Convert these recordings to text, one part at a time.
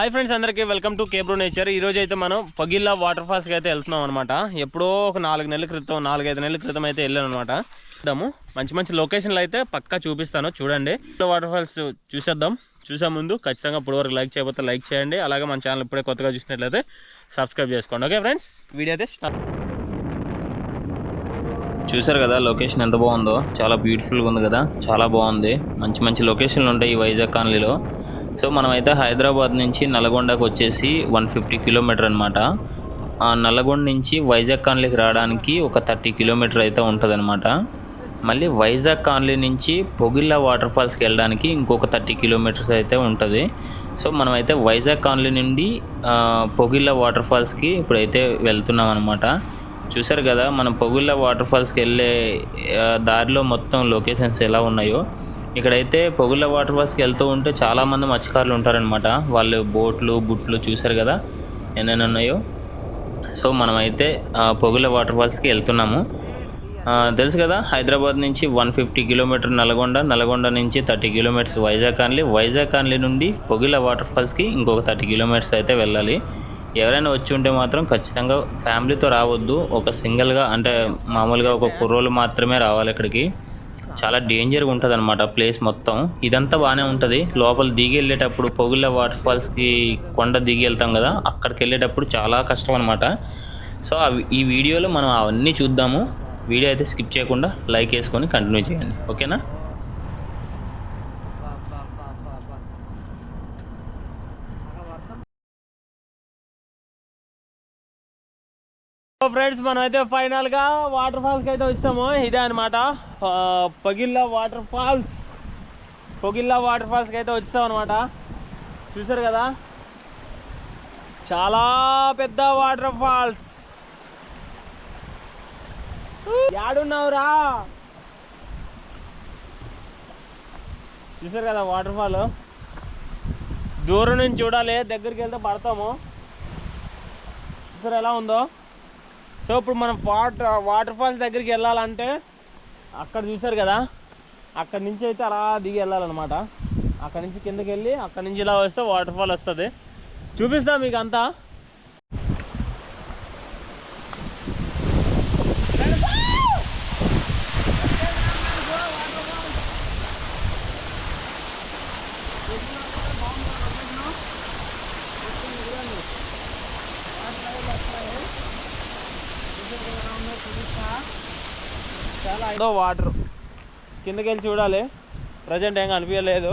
Hi friends అందరికీ welcome to కేబ్రో nature ఈ రోజు అయితే మనం పగిల్లా వాటర్ ఫాల్స్కి అయితే వెళ్తున్నాం అనమాట ఎప్పుడో ఒక నాలుగు నెలల క్రితం నాలుగైదు నెలల క్రితం అయితే వెళ్ళాను అనమాట చూద్దాము మంచి మంచి లొకేషన్లు అయితే పక్కా చూపిస్తాను. చూడండి. వాటర్ ఫాల్స్ చూసేద్దాం. చూసే ముందు ఖచ్చితంగా ఇప్పుడు వరకు లైక్ చేయకపోతే లైక్ చేయండి. అలాగే మన ఛానల్ ఇప్పుడే కొత్తగా చూసినట్లయితే సబ్స్క్రైబ్ చేసుకోండి. ఓకే ఫ్రెండ్స్ వీడియో అయితే స్టార్ట్ చూసారు కదా లొకేషన్ ఎంత బాగుందో. చాలా బ్యూటిఫుల్గా ఉంది కదా. చాలా బాగుంది. మంచి మంచి లొకేషన్లు ఉంటాయి ఈ వైజాగ్ కాలనీలో. సో మనమైతే హైదరాబాద్ నుంచి నల్గొండకు వచ్చేసి వన్ ఫిఫ్టీ కిలోమీటర్ అనమాట నల్గొండ నుంచి వైజాగ్ కాలనీకి రావడానికి ఒక థర్టీ కిలోమీటర్ అయితే ఉంటుందన్నమాట. మళ్ళీ వైజాగ్ కాలనీ నుంచి పొగిల్లా వాటర్ ఫాల్స్కి వెళ్ళడానికి ఇంకొక థర్టీ కిలోమీటర్స్ అయితే ఉంటుంది. సో మనమైతే వైజాగ్ కాలనీ నుండి పొగిల్లా వాటర్ ఫాల్స్కి ఇప్పుడైతే వెళ్తున్నాం అనమాట చూసారు కదా మనం పొగుళ్ళ వాటర్ ఫాల్స్కి వెళ్ళే దారిలో మొత్తం లొకేషన్స్ ఎలా ఉన్నాయో. ఇక్కడైతే పొగుళ్ళ వాటర్ ఫాల్స్కి వెళ్తూ ఉంటే చాలామంది మత్స్యకారులు ఉంటారనమాట వాళ్ళు బోట్లు బుట్లు చూసారు కదా ఎన్నెన్ని ఉన్నాయో. సో మనమైతే పొగుళ్ళ పొగుల వాటర్ ఫాల్స్కి వెళ్తున్నాము. తెలుసు కదా హైదరాబాద్ నుంచి one fifty kilometer Nalgonda Nalgonda నుంచి థర్టీ కిలోమీటర్స్ వైజాగ్ కాన్లీ వైజాగ్ కాన్లీ నుండి పొగిల వాటర్ ఫాల్స్కి ఇంకొక థర్టీ కిలోమీటర్స్ అయితే వెళ్ళాలి. ఎవరైనా వచ్చి ఉంటే మాత్రం ఖచ్చితంగా ఫ్యామిలీతో రావద్దు. ఒక సింగిల్గా అంటే మామూలుగా ఒక కుర్రోలు మాత్రమే రావాలి ఇక్కడికి. చాలా డేంజర్గా ఉంటుంది అనమాట ప్లేస్ మొత్తం. ఇదంతా బాగానే ఉంటుంది. లోపల దిగి వెళ్ళేటప్పుడు పొగుళ్ళ వాటర్ ఫాల్స్కి కొండ దిగి వెళ్తాం కదా అక్కడికి వెళ్ళేటప్పుడు చాలా కష్టం అనమాట సో ఈ వీడియోలో మనం అవన్నీ చూద్దాము. వీడియో అయితే స్కిప్ చేయకుండా లైక్ వేసుకొని కంటిన్యూ చేయండి. ఓకేనా? ఫ్రెండ్స్ మనం అయితే ఫైనల్గా వాటర్ ఫాల్స్ అయితే వచ్చాము. ఇదే అనమాట Pagilla water falls Pogilla water ఫాల్స్కి అయితే వచ్చాం అనమాట చూసారు కదా? చాలా పెద్ద వాటర్ ఫాల్స్ యాడున్నావురా? చూసారు కదా వాటర్ ఫాల్ దూరం నుంచి చూడాలి దగ్గరికి వెళ్తే పడతాము. చూసారు ఎలా ఉందో? సో ఇప్పుడు మనం వాటర్ వాటర్ ఫాల్స్ దగ్గరికి వెళ్ళాలంటే అక్కడ చూసారు కదా? అక్కడ నుంచి అయితే అలా దిగి వెళ్ళాలన్నమాట. అక్కడ నుంచి కిందకి వెళ్ళి అక్కడ నుంచి ఇలా వస్తే వాటర్ ఫాల్ వస్తుంది. చూపిస్తా మీకు అంతా ఉందో వాటర్ కిందకి వెళ్ళి చూడాలి. ప్రజెంట్ ఏం కనిపించలేదు.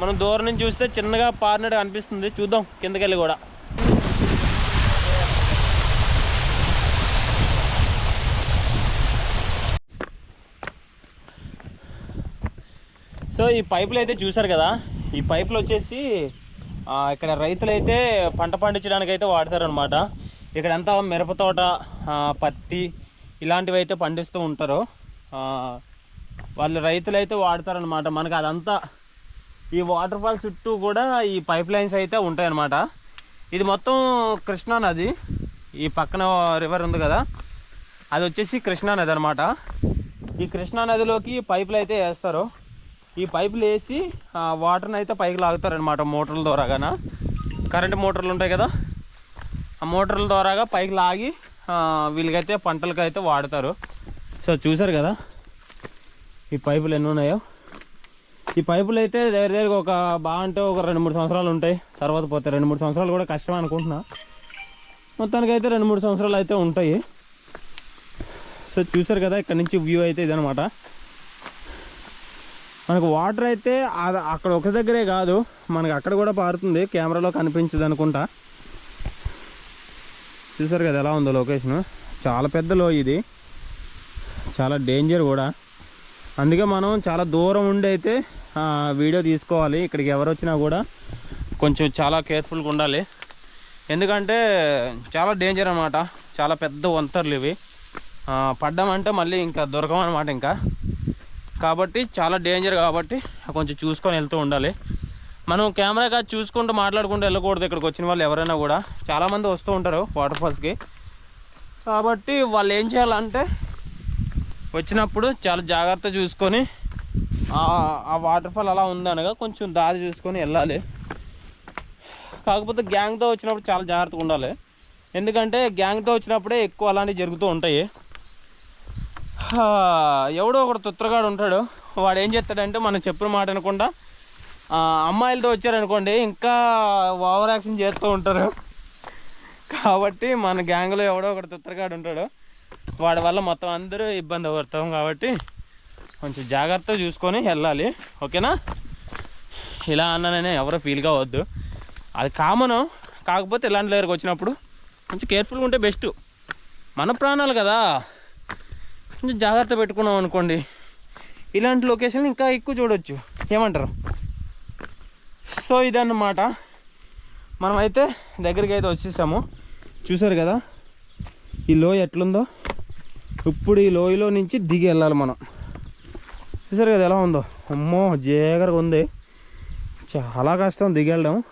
మనం దూరం నుంచి చూస్తే చిన్నగా పారినట్టు అనిపిస్తుంది. చూద్దాం కిందకి వెళ్ళి కూడా. సో ఈ పైపులు అయితే చూసారు కదా? ఈ పైపులు వచ్చేసి ఇక్కడ రైతులు అయితే పంట పండించడానికి అయితే వాడతారనమాట ఇక్కడంతా మిరప తోట పత్తి ఇలాంటివి అయితే పండిస్తూ ఉంటారు. వాళ్ళు రైతులు అయితే వాడతారనమాట మనకు అదంతా ఈ వాటర్ ఫాల్ చుట్టూ కూడా ఈ పైప్ లైన్స్ అయితే ఉంటాయన్నమాట. ఇది మొత్తం కృష్ణా నది. ఈ పక్కన రివర్ ఉంది కదా. అది వచ్చేసి కృష్ణా నది అనమాట ఈ కృష్ణా నదిలోకి పైపులు అయితే వేస్తారు. ఈ పైపులు వేసి వాటర్ని అయితే పైకి లాగుతారనమాట మోటార్ల ద్వారాగాన. కరెంట్ మోటార్లు ఉంటాయి కదా. ఆ మోటార్ల ద్వారాగా పైకి లాగి వీళ్ళకైతే పంటలకు అయితే వాడతారు. సో చూసారు కదా? ఈ పైపులు ఎన్ని ఉన్నాయో? ఈ పైపులు అయితే దగ్గర దగ్గర ఒక బాగా అంటే ఒక రెండు మూడు సంవత్సరాలు ఉంటాయి. తర్వాత పోతే రెండు మూడు సంవత్సరాలు కూడా కష్టం అనుకుంటున్నా. మొత్తానికి అయితే రెండు మూడు సంవత్సరాలు అయితే ఉంటాయి. సో చూసారు కదా ఇక్కడ నుంచి వ్యూ అయితే ఇదనమాట మనకు వాటర్ అయితే అక్కడ ఒక దగ్గరే కాదు. మనకు అక్కడ కూడా పారుతుంది. కెమెరాలో కనిపించదు అనుకుంటా. చూసారు కదా ఎలా ఉందో లొకేషన్? చాలా పెద్ద లో ఇది. చాలా డేంజర్ కూడా. అందుకే మనం చాలా దూరం ఉండి అయితే వీడియో తీసుకోవాలి. ఇక్కడికి ఎవరు వచ్చినా కూడా కొంచెం చాలా కేర్ఫుల్గా ఉండాలి. ఎందుకంటే చాలా డేంజర్ అనమాట చాలా పెద్ద వంతర్లు ఇవి. పడ్డామంటే మళ్ళీ ఇంకా దొరకమన్నమాట ఇంకా. కాబట్టి చాలా డేంజర్ కాబట్టి కొంచెం చూసుకొని వెళ్తూ ఉండాలి. మనం కెమెరా కాదు చూసుకుంటూ మాట్లాడుకుంటూ వెళ్ళకూడదు ఇక్కడికి వచ్చిన వాళ్ళు ఎవరైనా కూడా. చాలామంది వస్తూ ఉంటారు వాటర్ ఫాల్స్కి కాబట్టి వాళ్ళు ఏం చేయాలంటే వచ్చినప్పుడు చాలా జాగ్రత్త చూసుకొని ఆ వాటర్ఫాల్ అలా ఉందనగా కొంచెం దారి చూసుకొని వెళ్ళాలి. కాకపోతే గ్యాంగ్తో వచ్చినప్పుడు చాలా జాగ్రత్తగా ఉండాలి. ఎందుకంటే గ్యాంగ్తో వచ్చినప్పుడే ఎక్కువ అలాంటివి జరుగుతూ ఉంటాయి. ఎవడో ఒకడు తుత్రగాడు ఉంటాడు. వాడు ఏం చేస్తాడంటే మనం చెప్పిన మాట అనకుండా అమ్మాయిలతో వచ్చారనుకోండి ఇంకా ఓవర్ యాక్షన్ చేస్తూ ఉంటారు. కాబట్టి మన గ్యాంగ్లో ఎవడో ఒకడు తుత్రగాడు ఉంటాడు. వాడి వల్ల మొత్తం అందరూ ఇబ్బంది పడతాం కాబట్టి కొంచెం జాగ్రత్తగా చూసుకొని వెళ్ళాలి. ఓకేనా? ఇలా అన్నాననే ఎవరో ఫీల్ కావద్దు అది కామను కాకపోతే ఇలాంటి దగ్గరకు వచ్చినప్పుడు కొంచెం కేర్ఫుల్గా ఉంటే బెస్ట్ మన ప్రాణాలు కదా. కొంచెం జాగ్రత్త పెట్టుకున్నాం అనుకోండి. ఇలాంటి లొకేషన్ ఇంకా ఎక్కువ చూడొచ్చు. ఏమంటారు? సో ఇదన్నమాట. మనమైతే దగ్గరికి అయితే వచ్చేసాము. చూసారు కదా? ఈ లోయ ఎట్లుందో? ఇప్పుడు ఈ లోయలో నుంచి దిగి వెళ్ళాలి మనం. చూసారు కదా ఎలా ఉందో? అమ్మో జేగరగా ఉంది. చాలా కష్టం దిగి వెళ్ళడం.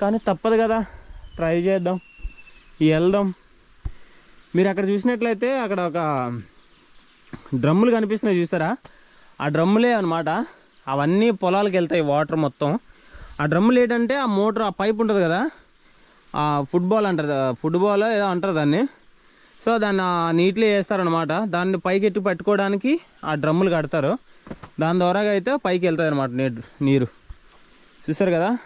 కానీ తప్పదు కదా. ట్రై చేద్దాం. వెళ్దాం. మీరు అక్కడ చూసినట్లయితే అక్కడ ఒక డ్రమ్ములు కనిపిస్తున్నాయి చూసారా? ఆ డ్రమ్ములే అనమాట అవన్నీ పొలాలకు వెళ్తాయి వాటర్ మొత్తం. ఆ డ్రమ్ములు ఏంటంటే ఆ మోటార్ ఆ పైప్ ఉంటుంది కదా? ఫుట్బాల్ అంటారు ఫుట్బాల్ ఏదో అంటారు దాన్ని. సో దాన్ని నీట్లీ నీటిలో వేస్తారనమాట దాన్ని పైకి పట్టుకోవడానికి ఆ డ్రమ్ములు కడతారు. దాని ద్వారా అయితే పైకి వెళ్తుంది అనమాట నీరు. నీరు చూసారు కదా?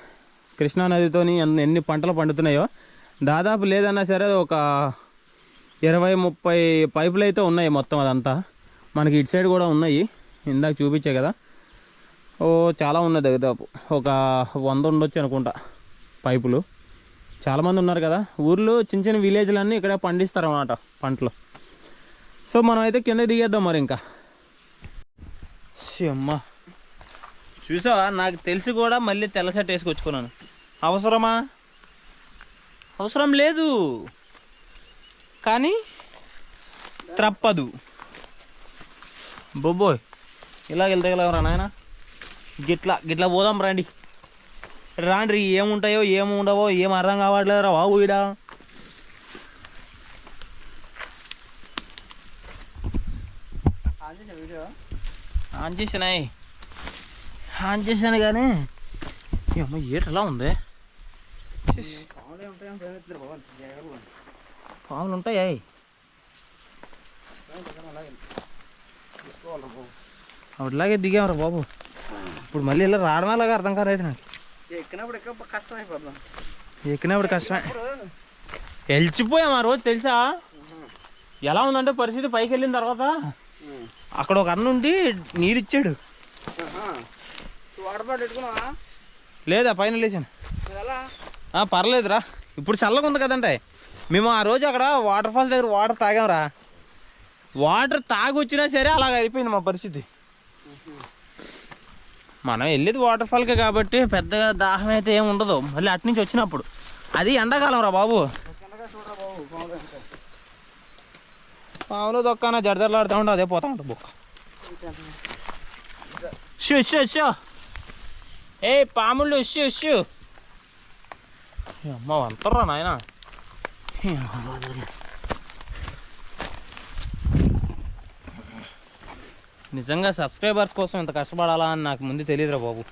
కృష్ణా నదితోని ఎన్ని ఎన్ని పంటలు పండుతున్నాయో. దాదాపు లేదన్నా సరే ఒక ఇరవై ముప్పై పైపులు అయితే ఉన్నాయి మొత్తం అదంతా. మనకి ఇటు సైడ్ కూడా ఉన్నాయి. ఇందాక చూపించే కదా. ఓ చాలా ఉన్నాయి దాదాపు ఒక వంద ఉండొచ్చు అనుకుంటా పైపులు. చాలామంది ఉన్నారు కదా. ఊర్లో చిన్న చిన్న విలేజ్లన్నీ ఇక్కడ పండిస్తారు అన్నమాట పంటలు. సో మనం అయితే కింద దిగేద్దాం మరి ఇంకా. అమ్మా. చూసావా? నాకు తెలిసి కూడా మళ్ళీ తెల్ల షర్ట్ వేసుకొచ్చుకున్నాను. అవసరమా? అవసరం లేదు. కానీ తప్పదు బొబ్బోయ్ ఇలా వెళ్తగలవరా నాయన? గిట్లా గిట్లా పోదాం రండి రాండ్రి ఏముంటాయో ఏముండవో ఏం అర్థం కావట్లేదురా బాబు ఈడ. ఆన్ చేసినాయి ఆన్ చేశాను కానీ అమ్మ ఏట ఎలా ఉంది పాములు ఉంటాయి అట్లాగే దిగామరా బాబు. ఇప్పుడు మళ్ళీ ఇలా రావడం అలాగా అర్థం కాలేదు నాకు. ఎక్కినప్పుడు ఎక్క కష్టం అయిపోద్దాం. ఎక్కినప్పుడు కష్టమే. వెళ్ళిపోయాం ఆ రోజు తెలుసా? ఎలా ఉందంటే పరిస్థితి పైకి వెళ్ళిన తర్వాత అక్కడ ఒక అన్న ఉండి నీరు ఇచ్చాడు. లేదా పైన లేచాను. పర్లేదురా. ఇప్పుడు చల్లగా ఉంది కదంటే. మేము ఆ రోజు అక్కడ వాటర్ ఫాల్ దగ్గర వాటర్ తాగాంరా. వాటర్ తాగి వచ్చినా సరే అలాగ అయిపోయింది మా పరిస్థితి. మనం వెళ్ళేది వాటర్ ఫాల్కే కాబట్టి పెద్దగా దాహం అయితే ఏమి ఉండదు. మళ్ళీ అటు నుంచి వచ్చినప్పుడు. అది ఎండాకాలం రా బాబు. కిందగా పాములు దొక్కన జడజడలాడుతూ ఉంటే అదే పోతా ఉంటుంది బొక్క. షూ షూ షూ. ఏ పాములు షూ షూ. అమ్మ అంతర్రా నాయన. నిజంగా సబ్స్క్రైబర్స్ కోసం ఇంత కష్టపడాలా అని నాకు ముందు తెలియదురా బాబు.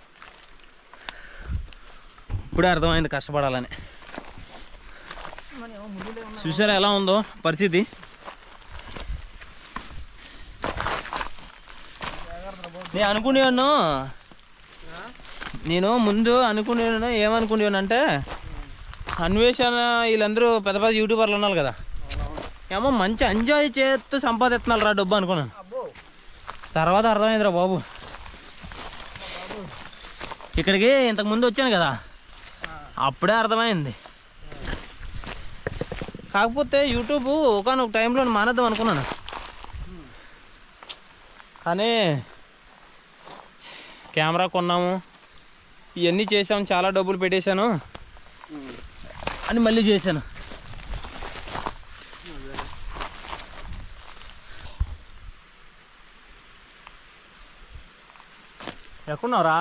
ఇప్పుడే అర్థమైంది కష్టపడాలని. చూసారా ఎలా ఉందో పరిస్థితి? నేను అనుకునేవాను నేను ముందు అనుకునేవాను ఏమనుకునేవాను అంటే అన్వేషణ వీళ్ళందరూ పెద్ద పెద్ద యూట్యూబర్లు ఉన్నారు కదా. ఏమో మంచి ఎంజాయ్ చేస్తూ సంపాదిస్తున్నారు రా డబ్బు అనుకున్నాను. తర్వాత అర్థమైందిరా బాబు. ఇక్కడికి ఇంతకు ముందు వచ్చాను కదా అప్పుడే అర్థమైంది. కాకపోతే యూట్యూబ్ ఒకనొక టైంలో మానేద్దాం అనుకున్నాను. కానీ కెమెరా కొన్నాము ఇవన్నీ చేసాము చాలా డబ్బులు పెట్టేశాను. అని మళ్ళీ చేశాను. ఎక్కడున్నావురా?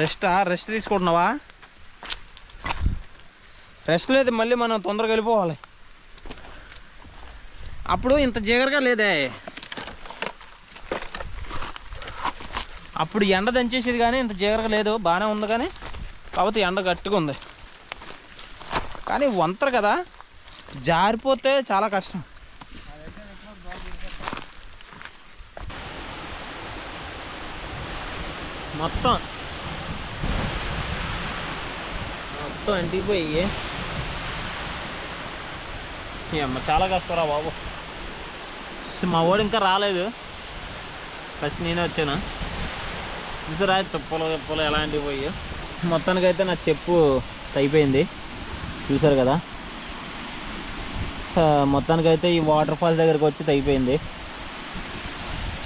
రెస్టా? రెస్ట్ తీసుకుంటున్నావా? రెస్ట్ లేదు మళ్ళీ మనం తొందరగా వెళ్ళిపోవాలి. అప్పుడు ఇంత జిగరగా లేదే. అప్పుడు ఎండ దంచేసేది కానీ ఇంత జీగరగా లేదు బాగానే ఉంది కానీ కాకపోతే ఎండ గట్టిగా ఉంది. కానీ వంతరు కదా జారిపోతే చాలా కష్టం. మొత్తం. మొత్తం ఎండిపోయి అమ్మ చాలా కష్టరా బాబు. మా వాడు ఇంకా రాలేదు. ఫస్ట్ నేనే వచ్చాను. చూసారా తుప్పలు తుప్పలు ఎలా ఎండిపోయి మొత్తానికైతే నా చెప్పు అయిపోయింది. చూసారు కదా? మొత్తానికైతే ఈ వాటర్ ఫాల్స్ దగ్గరికి వచ్చి అయిపోయింది.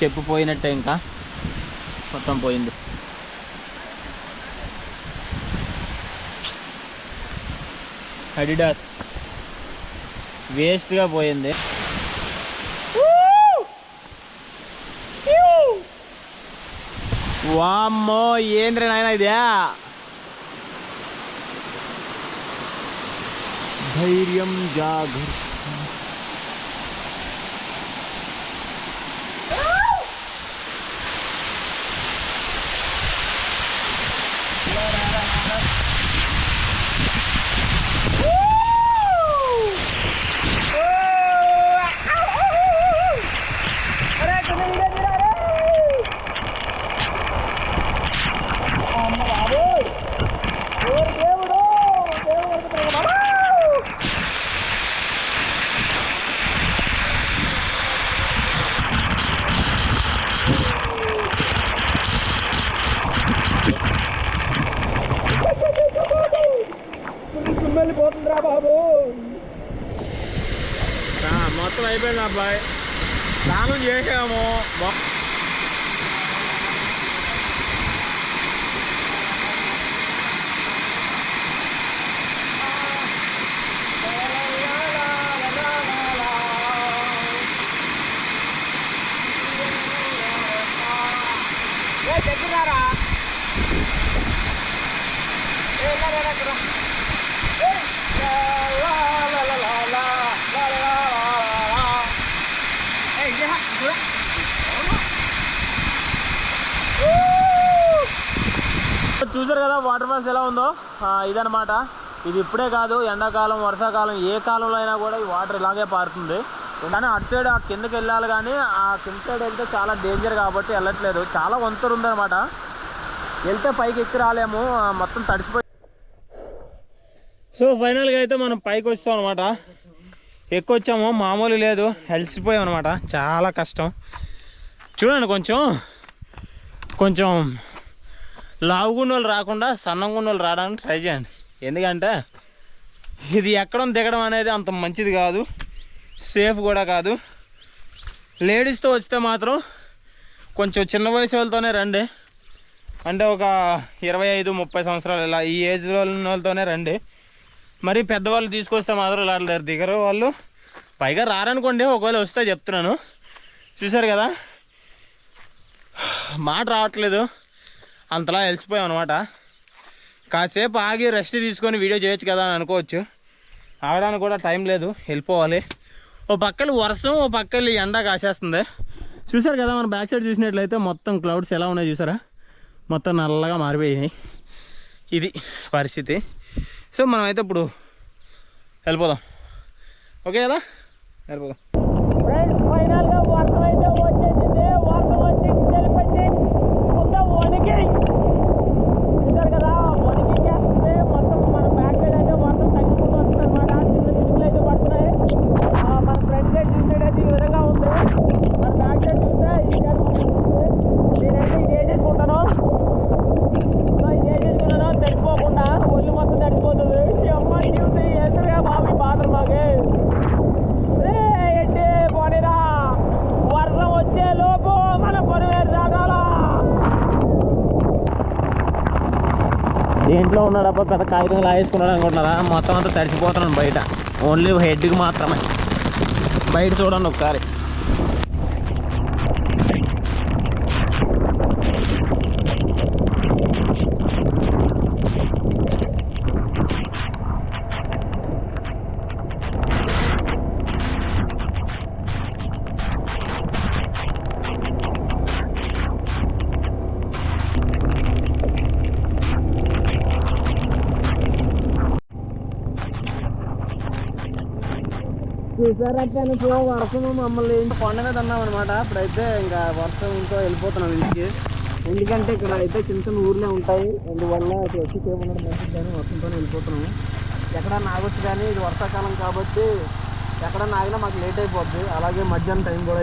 చెప్పు పోయినట్టే ఇంకా. మొత్తం పోయింది. అడిడాస్ వేస్ట్గా పోయింది. వామ్మో ఏంద్ర నాయన ఇదే? ధైర్యం జాగర్ స్నానం చేసాము మొ- చూసారు కదా వాటర్ ఫాల్స్ ఎలా ఉందో? ఇదనమాట ఇది ఇప్పుడే కాదు ఎండాకాలం వర్షాకాలం ఏ కాలంలో అయినా కూడా ఈ వాటర్ ఇలాగే పారుతుంది. కానీ అటు సైడ్ ఆ కిందకి వెళ్ళాలి కానీ ఆ కింద సైడ్ వెళ్తే చాలా డేంజర్ కాబట్టి వెళ్ళట్లేదు. చాలా వంతరు ఉందన్నమాట. వెళ్తే పైకి ఎక్కి రాలేము. మొత్తం తడిసిపోయి సో ఫైనల్గా అయితే మనం పైకి వస్తాం అనమాట ఎక్కువ వచ్చాము మామూలు లేదు. అలసిపోయాం అనమాట చాలా కష్టం. చూడండి కొంచెం. కొంచెం లావుగున్నోళ్ళు రాకుండా సన్నంగున్నోళ్ళు రావడానికి ట్రై చేయండి. ఎందుకంటే ఇది ఎక్కడం దిగడం అనేది అంత మంచిది కాదు సేఫ్ కూడా కాదు. లేడీస్తో వస్తే మాత్రం కొంచెం చిన్న వయసు వాళ్ళతోనే రండి. అంటే ఒక ఇరవై ఐదు ముప్పై సంవత్సరాలు ఇలా ఈ ఏజ్ వాళ్ళతోనే రండి. మరి పెద్దవాళ్ళు తీసుకొస్తే మాత్రం ఇలా దిగరు వాళ్ళు. పైగా రారనుకోండి ఒకవేళ వస్తే చెప్తున్నాను. చూసారు కదా? మాట రావట్లేదు. అంతలా వెలిసిపోయాం అనమాట కాసేపు ఆగి రెస్ట్ తీసుకొని వీడియో చేయొచ్చు కదా అని అనుకోవచ్చు. ఆగడానికి కూడా టైం లేదు వెళ్ళిపోవాలి. ఓ పక్కలు వర్షం ఓ పక్కలు ఎండ కాసేస్తుంది. చూసారు కదా మన బ్యాక్ సైడ్ చూసినట్లయితే మొత్తం క్లౌడ్స్ ఎలా ఉన్నాయి చూసారా? మొత్తం నల్లగా మారిపోయినాయి. ఇది పరిస్థితి. సో మనమైతే ఇప్పుడు వెళ్ళిపోదాం. ఓకే కదా? వెళ్ళిపోదాం ఫైనల్గా వర్షం అయితే వచ్చేసింది వర్షం వచ్చి తెలిపెట్టి మొత్తం వణికి చూసారు కదా వణికి చేస్తుంది మొత్తం మన బ్యాక్ సైడ్ అయితే వర్షం తగ్గిపోతూ వస్తుంది అనమాట చిన్న చినుకులు అయితే పడుతున్నాయి ఆ, మన ఫ్రంట్ సైడ్ చూసైడ్ అయితే ఈ విధంగా ఉంది మన బ్యాక్ సైడ్ చూస్తే ఈ సైడ్ మొత్తం ఉంది. నేనైతే ఇది వేసేసుకుంటాను సో ఇది వేసేసుకున్నాను తడిపోకుండా ఒళ్ళు మొత్తం తడిపోతుంది అమ్మ చూసి ఎదురుగా బాబు బాధలు మాకే ఏంటి పోనీరా వర్షం వచ్చే లోపు మన పొరివేరు దాటాలా దేంట్లో ఉన్నాడప్ప పెద్ద కాగితం లాగేసుకున్నాడు అనుకుంటున్నారా? మొత్తం అంతా తడిసిపోతున్నాను బయట. ఓన్లీ హెడ్కి మాత్రమే. బయట చూడండి ఒకసారి. చూసారా వర్షం మమ్మల్ని కొండ మీద ఉన్నాం అనమాట ఇప్పుడైతే ఇంకా వర్షం ఇంకా వెళ్ళిపోతున్నాం ఇంటికి. ఎందుకంటే ఇక్కడ అయితే చిన్న చిన్న ఊర్లే ఉంటాయి. అందువల్ల వచ్చి చేయమన్నది మంచిది కానీ వర్షంతో వెళ్ళిపోతున్నాము ఎక్కడ నాగొచ్చు కానీ ఇది వర్షాకాలం కాబట్టి ఎక్కడ నాగినా మాకు లేట్ అయిపోద్ది. అలాగే మధ్యాహ్నం టైం కూడా